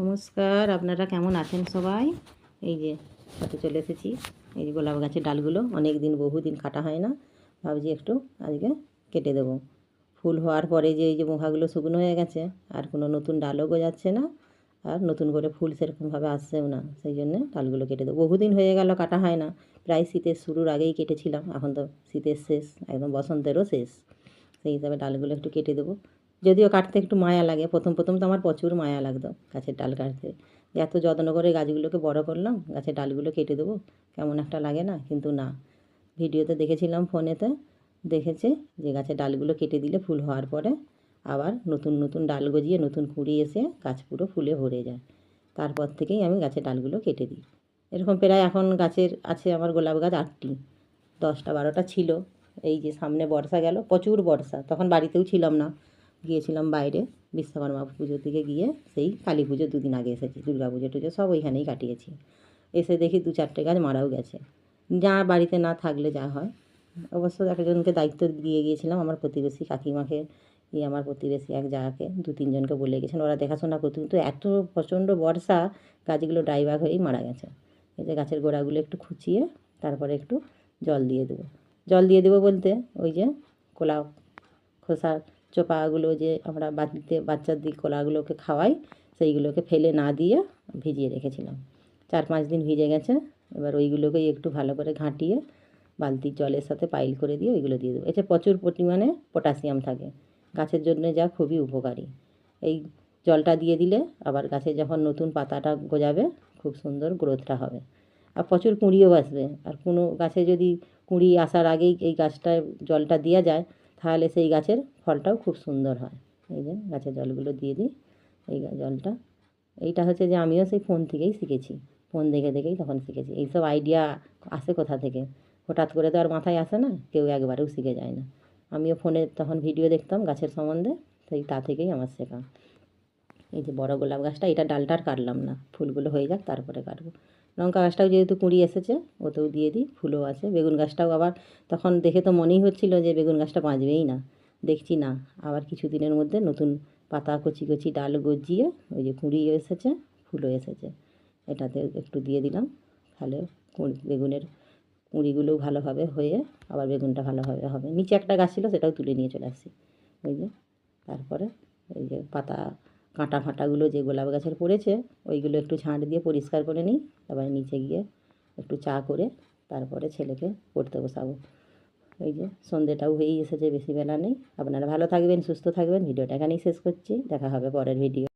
নমস্কার, আপনারা কেমন আছেন সবাই? এই যে হাতে চলে এসেছি। এই যে গোলাপ গাছের ডালগুলো অনেক দিন বহুদিন কাটা হয় না। ভাবছি একটু আজকে কেটে দেবো। ফুল হওয়ার পরে যে, এই যে মোহাগুলো শুকনো হয়ে গেছে, আর কোনো নতুন ডালও গজাচ্ছে না, আর নতুন করে ফুল সেরকমভাবে আসছেও না, সেই জন্যে ডালগুলো কেটে দেবো। বহুদিন হয়ে গেল কাটা হয় না, প্রায় শীতের শুরুর আগেই কেটেছিলাম, এখন তো শীতের শেষ, একদম বসন্তেরও শেষ। সেই হিসাবে ডালগুলো একটু কেটে দেবো। যদিও কাটতে একটু মায়া লাগে। প্রথম প্রথম তো আমার প্রচুর মায়া লাগতো গাছের ডাল কাটতে। এত যত্ন করে গাছগুলোকে বড় করলাম, গাছের ডালগুলো কেটে দেবো, কেমন একটা লাগে না? কিন্তু না। ভিডিওতে দেখেছিলাম ফোনেতে, দেখেছে যে গাছের ডালগুলো কেটে দিলে ফুল হওয়ার পরে আবার নতুন নতুন ডাল গজিয়ে নতুন কুঁড়ি এসে গাছ পুরো ফুলে ভরে যায়। তারপর থেকেই আমি গাছের ডালগুলো কেটে দিই। এরকম প্রায় এখন গাছের আছে আমার গোলাপ গাছ আটটি। দশটা, বারোটা ছিল। এই যে সামনে বর্ষা গেল, প্রচুর বর্ষা। তখন বাড়িতেও ছিলাম না। গিয়েছিলাম বাইরে বিশ্বকর্মা পুজোর দিকে গিয়ে সেই কালী পুজো দুদিন আগে এসেছি, দুর্গা পুজো টুজো সব ওইখানেই কাটিয়েছি। এসে দেখি দু চারটে গাছ মারাও গেছে। যা বাড়িতে না থাকলে যা হয়। অবশ্য একজনকে দায়িত্ব দিয়ে গিয়েছিলাম আমার প্রতিবেশী কাকিমাকে, এই আমার প্রতিবেশী এক জায়গাকে দু তিনজনকে বলে গেছেন, ওরা দেখাশোনা করতে কিন্তু এত প্রচণ্ড বর্ষা, গাছগুলো ড্রাইভার হয়েই মারা গেছে। এই যে গাছের গোড়াগুলো একটু খুঁচিয়ে তারপরে একটু জল দিয়ে দেবো। জল দিয়ে দেবো বলতে ওই যে কোলা খোসার চোপাগুলো যে আমরা বাড়িতে বাচ্চাদের কোলাগুলোকে খাওয়াই, সেইগুলোকে ফেলে না দিয়ে ভিজিয়ে রেখেছিলাম। চার পাঁচ দিন ভিজে গেছে, এবার ওইগুলোকেই একটু ভালো করে ঘাঁটিয়ে বালতির জলের সাথে পাইল করে দিয়ে ওইগুলো দিয়ে দেবো। এতে প্রচুর পরিমাণে পটাশিয়াম থাকে। গাছের জন্য যা খুবই উপকারী। এই জলটা দিয়ে দিলে আবার গাছে যখন নতুন পাতাটা গজাবে, খুব সুন্দর গ্রোথটা হবে। আর প্রচুর কুঁড়িও আসবে। আর কোনো গাছে যদি কুঁড়ি আসার আগেই এই গাছটায় জলটা দেওয়া যায় তাহলে সেই গাছের ফলটাও খুব সুন্দর হয়। এই যে গাছের জলগুলো দিয়ে দিই, এই জলটা। এইটা হচ্ছে যে আমিও সেই ফোন থেকেই শিখেছি। ফোন দেখে দেখেই তখন শিখেছি। এইসব আইডিয়া আসে কোথা থেকে? হঠাৎ করে তো আর মাথায় আসে না, কেউ একবারেও শিখে যায় না। আমিও ফোনে তখন ভিডিও দেখতাম গাছের সম্বন্ধে সেই তা থেকেই আমার শেখা। এই যে বড় গোলাপ গাছটা, এটা ডালটা আর কাটলাম না। ফুলগুলো হয়ে যাক, তারপরে কাটবো। লঙ্কা গাছটাও যেহেতু কুঁড়ি এসেছে, ওতেও দিয়ে দিই, ফুলও আছে। বেগুন গাছটাও আবার তখন দেখে তো মনেই হচ্ছিল যে বেগুন গাছটা বাঁচবেই না। দেখছি না। আবার কিছু দিনের মধ্যে নতুন পাতা, কচি কচি ডাল গজিয়ে ওই যে কুঁড়ি এসেছে, ফুলও এসেছে। এটাতে একটু দিয়ে দিলাম। তাহলে বেগুনের কুঁড়িগুলোও ভালোভাবে হয়ে আবার বেগুনটা ভালোভাবে হবে। নিচে একটা গাছ ছিল, সেটাও তুলে নিয়ে চলে আসছি। ওই যে, তারপরে এই যে পাতা কাঁটা ফাঁটাগুলো যে গোলাপ গাছের পড়েছে, ওইগুলো একটু ঝাঁট দিয়ে পরিষ্কার করে নিই। তারপরে নিচে গিয়ে একটু চা করে তারপরে ছেলেকে পড়তে বসাবো। ওই যে সন্ধেটাও হয়েই এসেছে, বেশি বেলা নেই। আপনারা ভালো থাকবেন, সুস্থ থাকবেন। ভিডিওটা এখানেই শেষ করছি। দেখা হবে পরের ভিডিও